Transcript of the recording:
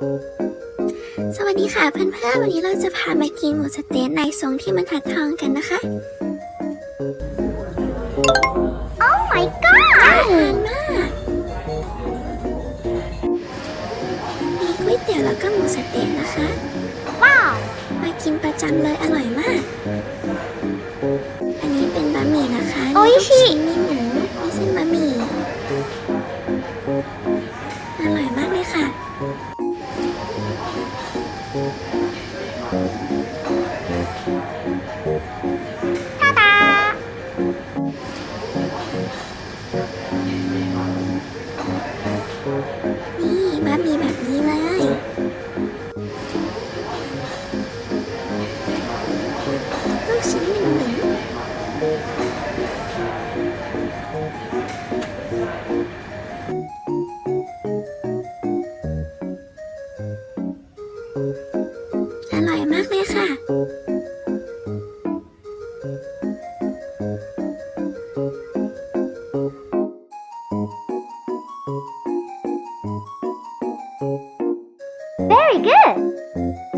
สวัสดีค่ะเพื่อนๆ วันนี้เราจะพามากินหมูสะเต๊ะในทรงที่มันถัดทองกันนะคะ Oh my god น่าทานมาก มีก๋วยเตี๋ยวแล้วก็หมูสะเต๊ะนะคะ ว้าว มากินประจำเลยอร่อยมาก อันนี้เป็นบะหมี่นะคะ มีลูกชิ้นมีหมู มีเส้นบะหมี่ ตาดานี่บะหมี่แบบนี้เลย ลูกชิ้นหนึ่งหนึ่ง เลยค่ะ Very good.